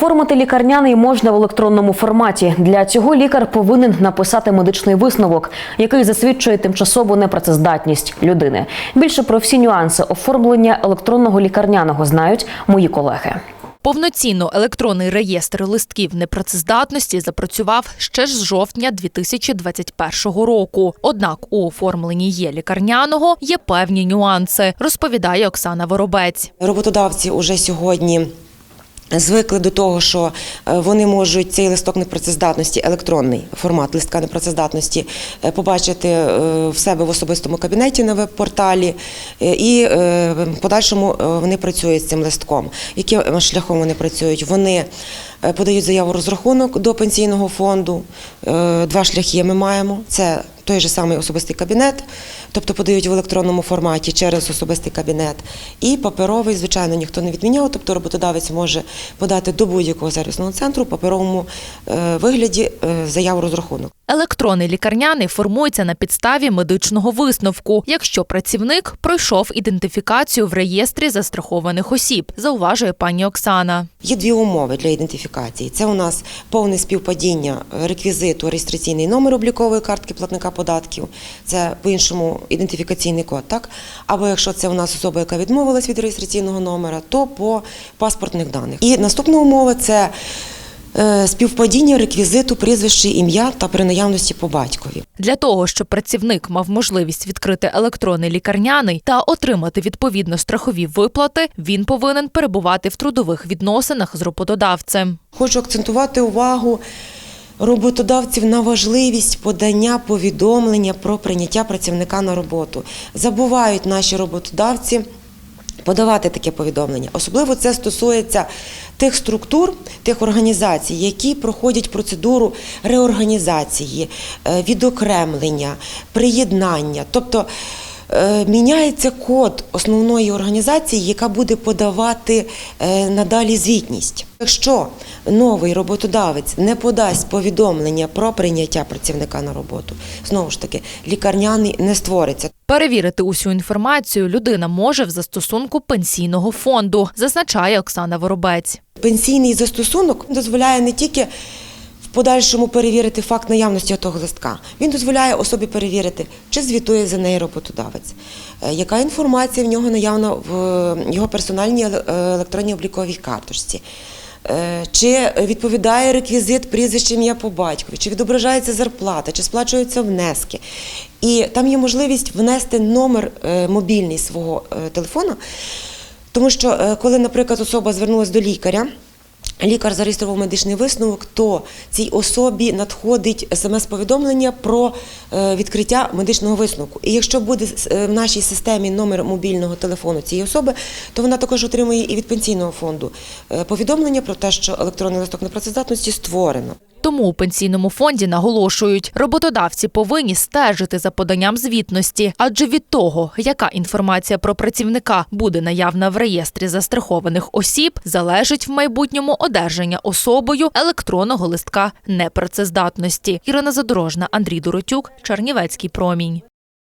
Оформити лікарняний можна в електронному форматі. Для цього лікар повинен написати медичний висновок, який засвідчує тимчасову непрацездатність людини. Більше про всі нюанси оформлення електронного лікарняного знають мої колеги. Повноцінно електронний реєстр листків непрацездатності запрацював ще ж з жовтня 2021 року. Однак у оформленні є лікарняного є певні нюанси, розповідає Оксана Воробець. Роботодавці уже сьогодні. Звикли до того, що е, вони можуть цей листок непрацездатності, електронний формат листка непрацездатності, е, побачити е, в себе в особистому кабінеті на веб-порталі, і подальшому вони працюють з цим листком. Яким шляхом вони працюють? Вони подають заяву розрахунок до пенсійного фонду. Два шляхи ми маємо: це той же самий особистий кабінет, тобто подають в електронному форматі через особистий кабінет, і паперовий, звичайно, ніхто не відміняв. Тобто роботодавець може подати до будь-якого сервісного центру в паперовому е, вигляді е, заяву розрахунок. Електронний лікарняний формується на підставі медичного висновку, якщо працівник пройшов ідентифікацію в реєстрі застрахованих осіб, зауважує пані Оксана. Є дві умови для ідентифікації. Це у нас повне співпадіння реквізиту реєстраційний номер облікової картки платника податків. Це по-іншому ідентифікаційний код, так? Або якщо це у нас особа, яка відмовилась від реєстраційного номера, то по паспортних даних. І наступна умова це. Е, Співпадіння реквізиту, прізвище, ім'я та при наявності по батькові. Для того, щоб працівник мав можливість відкрити електронний лікарняний та отримати відповідно страхові виплати, він повинен перебувати в трудових відносинах з роботодавцем. Хочу акцентувати увагу роботодавців на важливість подання повідомлення про прийняття працівника на роботу. Забувають наші роботодавці. Подавати таке повідомлення. Особливо це стосується тих структур, тих організацій, які проходять процедуру реорганізації, е, відокремлення, приєднання. Тобто міняється код основної організації, яка буде подавати е, надалі звітність. Якщо новий роботодавець не подасть повідомлення про прийняття працівника на роботу, знову ж таки, лікарняний не створиться. Перевірити усю інформацію людина може в застосунку пенсійного фонду, зазначає Оксана Воробець. Пенсійний застосунок дозволяє не тільки подальшому перевірити факт наявності того листка, він дозволяє особі перевірити, чи звітує за неї роботодавець, е, яка інформація в нього наявна в е, його персональній е, електронній обліковій карточці. Чи відповідає реквізит прізвище ім'я по батькові, чи відображається зарплата, чи сплачуються внески. І там є можливість внести номер мобільний свого телефона, тому що коли, наприклад, особа звернулася до лікаря, лікар зареєстрував медичний висновок, то цій особі надходить смс-повідомлення про е, відкриття медичного висновку. І якщо буде е, в нашій системі номер мобільного телефону цієї особи, то вона також отримує і від пенсійного фонду е, повідомлення про те, що електронний листок непрацездатності створено. Тому у пенсійному фонді наголошують, роботодавці повинні стежити за поданням звітності, адже від того, яка інформація про працівника буде наявна в реєстрі застрахованих осіб, залежить в майбутньому одержання особою електронного листка непрацездатності. Ірина Задорожна, Андрій Доротюк, Чернівецький промінь.